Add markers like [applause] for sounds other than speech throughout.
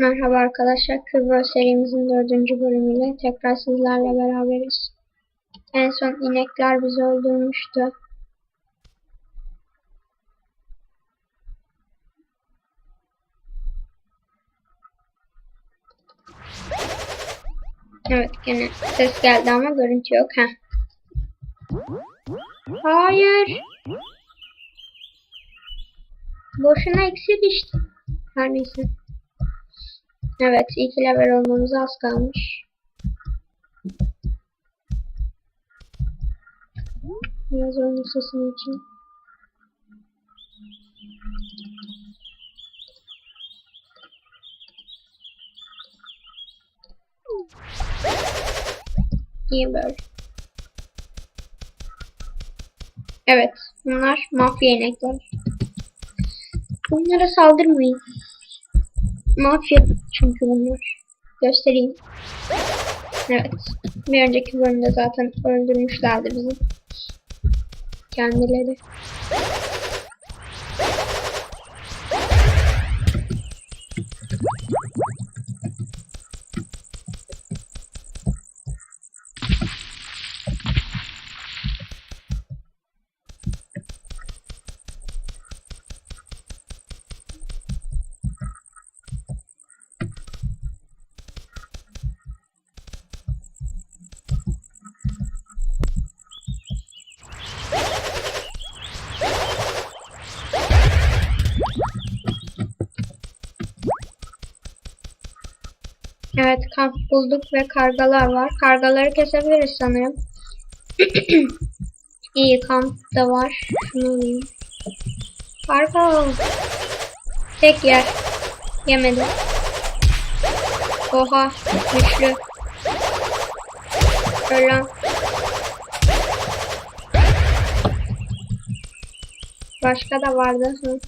Merhaba arkadaşlar, Kübra serimizin dördüncü bölümüyle tekrar sizlerle beraberiz. En son inekler bizi öldürmüştü. Evet, gene ses geldi ama görüntü yok. Heh. Hayır. Boşuna eksik işte. Her neyse. Evet, iki level olmamıza az kalmış. Biraz oyun sesini için. İyi böyle. Evet, bunlar mafya inekler. Bunlara saldırmayın. Mafya çünkü bunlar. Göstereyim. Evet. Bir önceki bölümde zaten öldürmüşlerdi bizi. Kendileri. Evet kamp bulduk ve kargalar var. Kargaları kesebiliriz sanırım. [clears throat] İyi kamp da var. Şunu alayım. Karga. Tek yer. Yemedi. Oha. Güçlü. Ölen. Başka da vardı. Hı.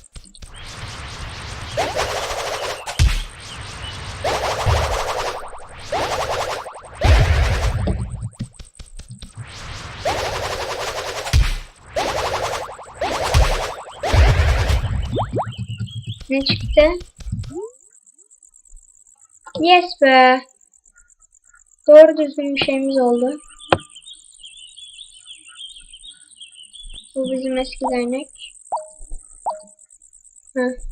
Ne çıktı? Yes be. Doğru düzgün bir şeyimiz oldu. Bu bizim eski dernek. Heh.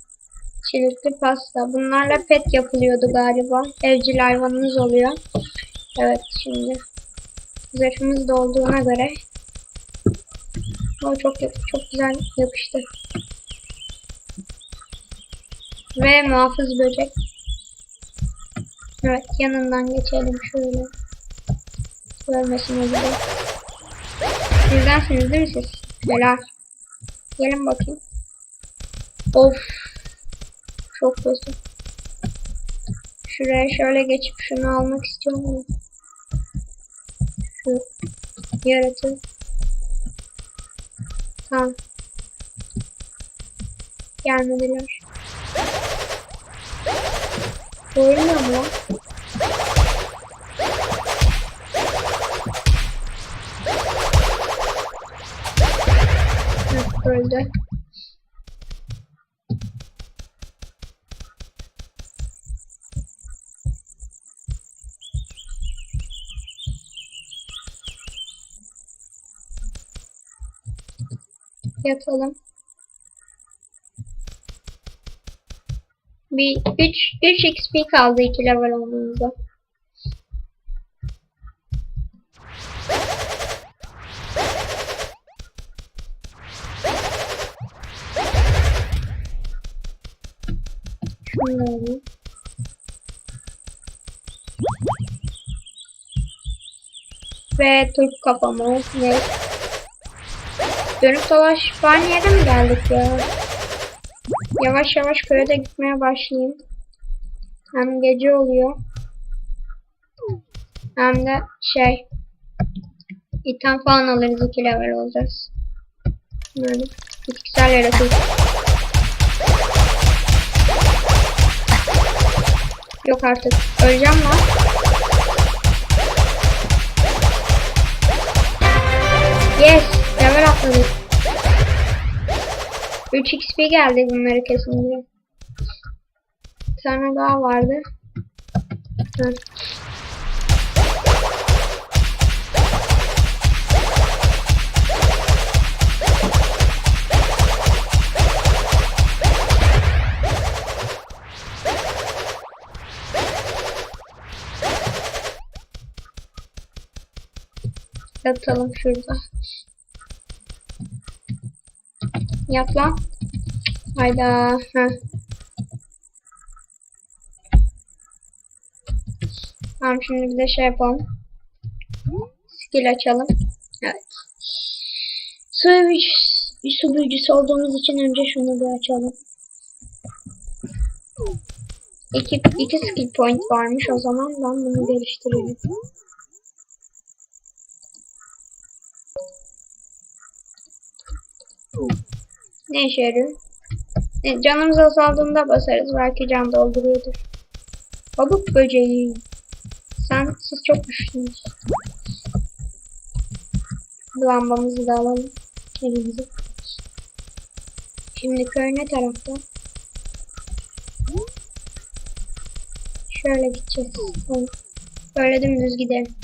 Çelikli pasta. Bunlarla pet yapılıyordu galiba. Evcil hayvanımız oluyor. Evet şimdi. Zırhımız da olduğuna göre. O çok çok güzel yapıştı. Ve muhafız böcek. Evet yanından geçelim şöyle. Görmesin o gibi. Sizdensiniz değil mi siz? Helal. Gelin bakayım. Of. Çok kötü. Şuraya şöyle geçip şunu almak istiyorum. Şu yaratı. Tamam. Gelmediler. Görünüyor mu? Heh, öldü. Yatalım. Bir 3 3 XP kaldı 2 level olmamıza. Şunu alayım. Ve Türk kafamı. Ne? Dönüp dolaş aynı yere mi geldik ya? Yavaş yavaş köye de gitmeye başlayayım. Hem gece oluyor. Hem de şey item falan alırız 2 level olacağız. Böyle bitkisel yaratıcı. Yok artık. Öleceğim lan. Yes. Level atladık. 3 XP geldi bunları kesinlikle. Bir tane daha vardı. Hı. Yatalım şurada. Yat lan. Hayda. Heh. Tamam şimdi bir de şey yapalım. Skill açalım. Evet. Su, büyücüsü, su büyücüsü olduğumuz için önce şunu bir açalım. İki, iki skill point varmış o zaman ben bunu geliştireyim. Ne işe yarıyor? E, canımız azaldığında basarız. Belki can dolduruyordur. Babuk böceği. Sen, siz çok güçlüsünüz. Lambamızı da alalım. Elimize. Şimdi köy ne tarafta? Şöyle gideceğiz. Böyle dümdüz gidelim.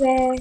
Ve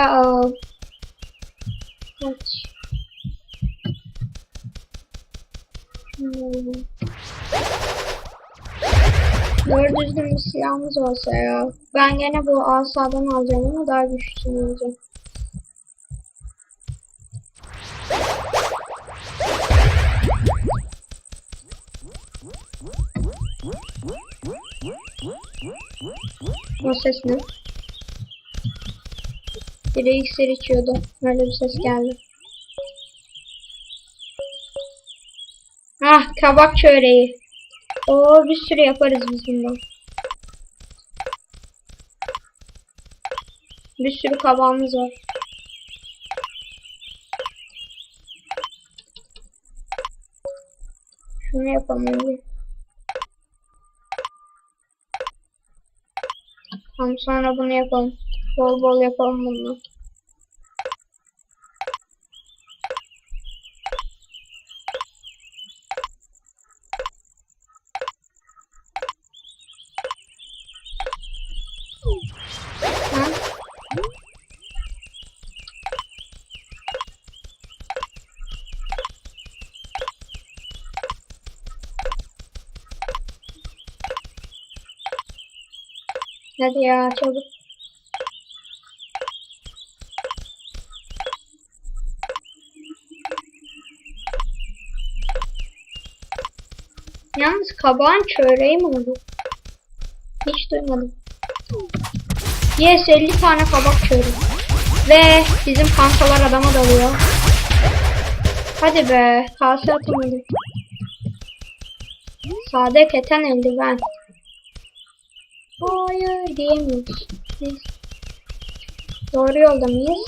3 Uh-oh. Kaç. Hmm. Doğru düzgün bir silahımız olsa ya. Ben gene bu asadan alacağım ama daha güçlüsünü alacağım. O ses ne? Biri iksir içiyordu. Böyle bir ses geldi. Ah kabak çöreği. Oo bir sürü yaparız biz bundan. Bir sürü kabağımız var. Şunu yapalım önce. Tamam sonra bunu yapalım. Bol bol yapalım bunu. Ha? Hadi ya çabuk. Yalnız kabağın çöreği mi oldu? Hiç duymadım. Yes 50 tane kabak çöreği. Ve bizim kankalar adama dalıyor. Hadi be. Kase atamadı. Sade keten eldiven. Hayır diyemiyoruz. Biz doğru yolda mıyız?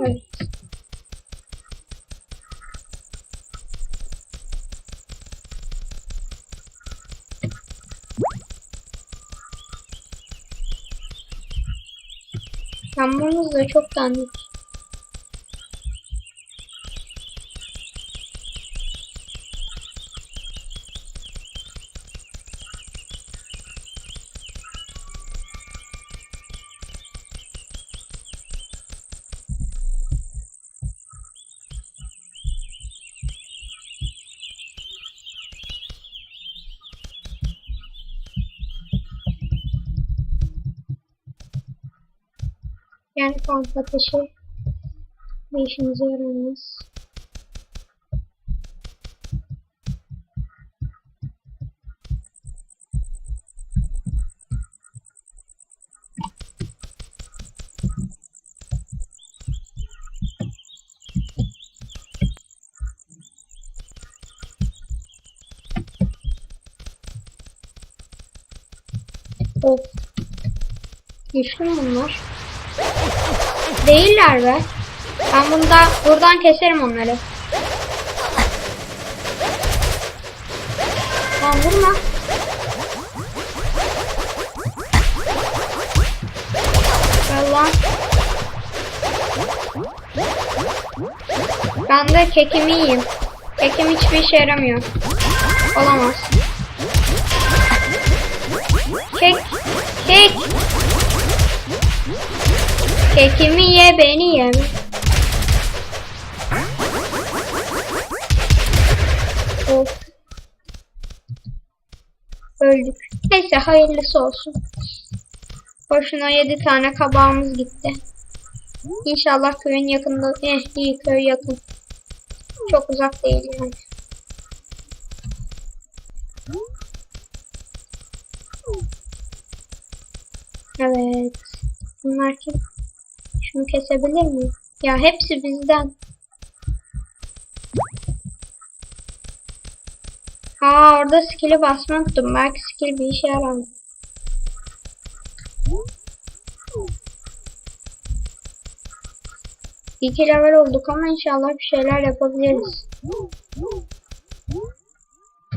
Evet. Lambamız da çok dandik. Yani kamp ateşi ne işimize yaramaz. Of. Güçlü bunlar? Değiller be. Ben bunda buradan keserim onları. Lan vurma. Gel lan. Ben de kekimi yiyeyim. Kekim hiçbir işe yaramıyor. Olamaz. Kek. Kek. Kekimi ye beni ye. Of. Öldük. Neyse hayırlısı olsun. Boşuna 7 tane kabağımız gitti. İnşallah köyün yakında. Eh iyi köy yakın. Çok uzak değil yani. Evet. Bunlar kim? Şunu kesebilir miyim? Ya hepsi bizden. Aa orada skill'i basmayı unuttum. Belki skill bir işe yarar. İki level olduk ama inşallah bir şeyler yapabiliriz.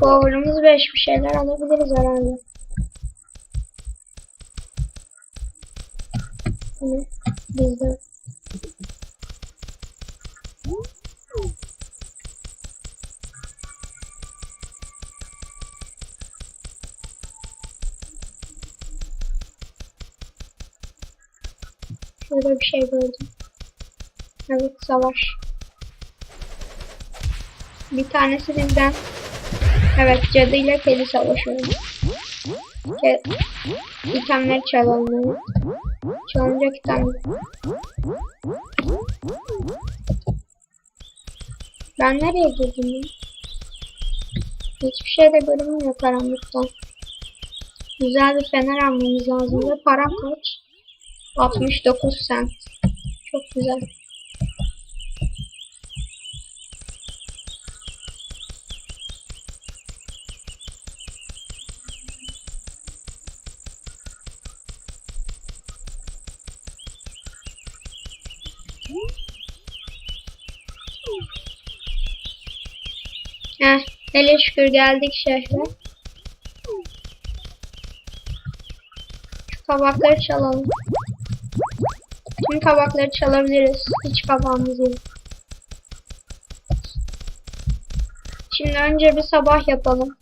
Power'ımız 5 bir şeyler alabiliriz herhalde. Hı, bizde. Şöyle bir şey gördüm. Evet savaş. Bir tanesi bizden. Evet cadı ile kedi savaşıyor. Ke itemleri çalalım. Çalınacak item. Ben nereye girdim? Hiçbir şey de görünmüyor karanlıktan. Güzel bir fener almamız lazım ve para kaç? 69 cent. Çok güzel. Heh, hele şükür geldik şehre. Şu kabakları çalalım. Tüm kabakları çalabiliriz. Hiç kabağımız yok. Şimdi önce bir sabah yapalım.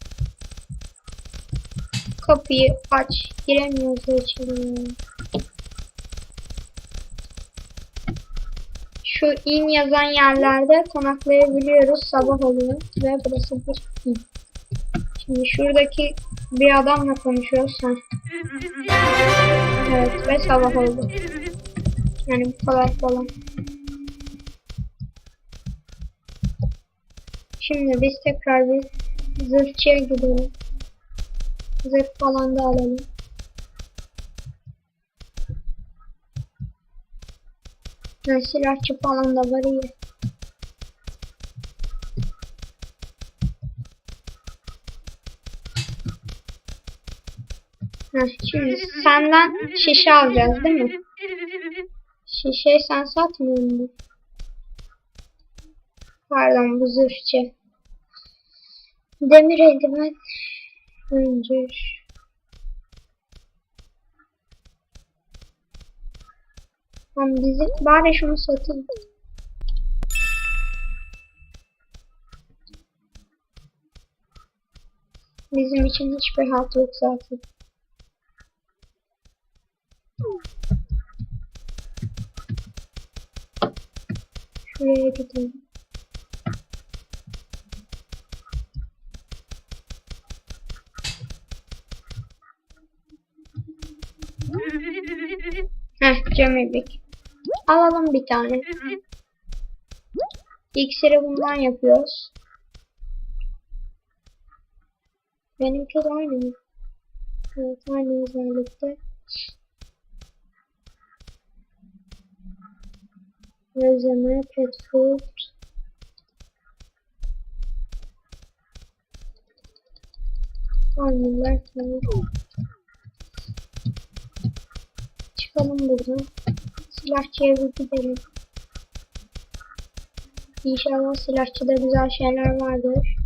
Kapıyı aç. Giremiyoruz içeri. Şu in yazan yerlerde konaklayabiliyoruz. Sabah oluyor ve burası bir in. Şimdi şuradaki bir adamla konuşuyoruz. Ha. Evet ve sabah oldu. Yani bu kadar falan. Şimdi biz tekrar bir zırhçıya gidelim. Zırh falan da alalım. Ha, silahçı falan da var iyi. Şimdi senden şişe alacağız değil mi? Şişeyi sen satmıyor musun? Pardon bu zırhçı. Demir eldiven. Öncür. Tamam bizi bari şunu satayım. Bizim için hiçbir halt yok zaten. Şuraya gidelim. Heh cemillik. Alalım bir tane. İksiri bundan yapıyoruz. Benimki de aynı mı? Evet aynı özellikte. Malzeme, pet food. Kaldı. çıkalım buradan. Silahçıya bir gidelim. İnşallah silahçıda güzel şeyler vardır.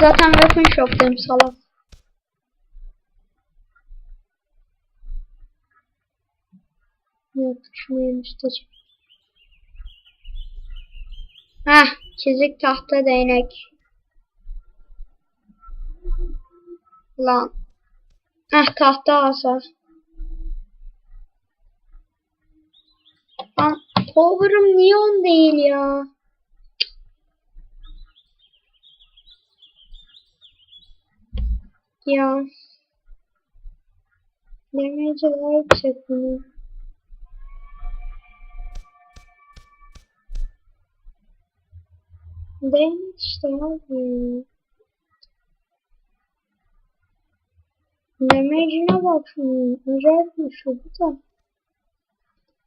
Zaten weapon shop'tayım salak. Yok üstte çek. Heh çizik tahta değnek. Lan. Heh tahta asa. Lan power'ım niye on değil ya? Ya. Demeyece daha yüksek bunu. Değil işte abi. Damage'ine bak şunun. Acayip bir şu bu da.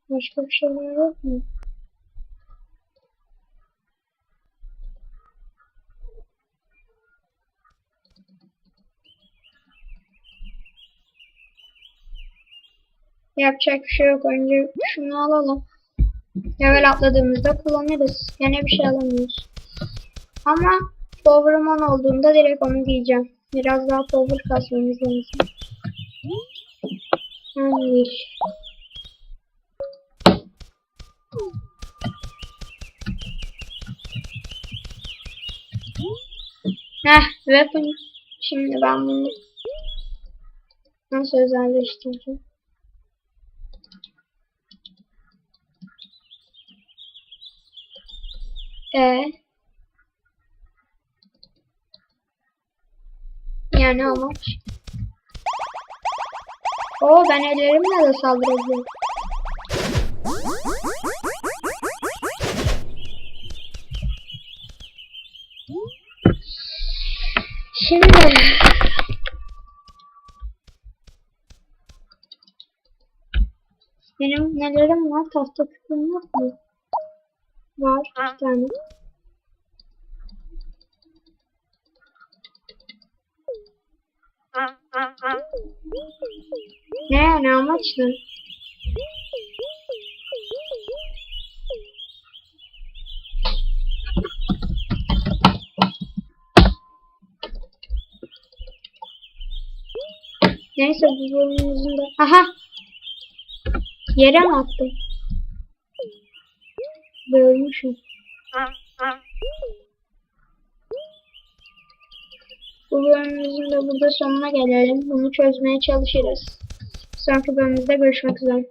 Başka bir şeyler yok mu? Yapacak bir şey yok. Önce şunu alalım. Level atladığımızda kullanırız. Yine bir şey alamıyoruz. Ama 10 olduğunda direkt onu giyeceğim. Biraz daha power kasmamız lazım. Hangi? Heh, weapon. Şimdi ben bunu nasıl özelleştireceğim? Ee, yani amaç. Oo ben ellerimle de saldırabiliyorum. Şimdi benim nelerim var? Tahta küpüm yok mu? Var bir tane. Ne ne amaçlı? Neyse bu bölümümüzün de... Aha! Yere mi attım? Bölmüşüm. Bu bölümümüzün de burada sonuna gelelim. Bunu çözmeye çalışırız. Sonraki bölümümüzde görüşmek üzere.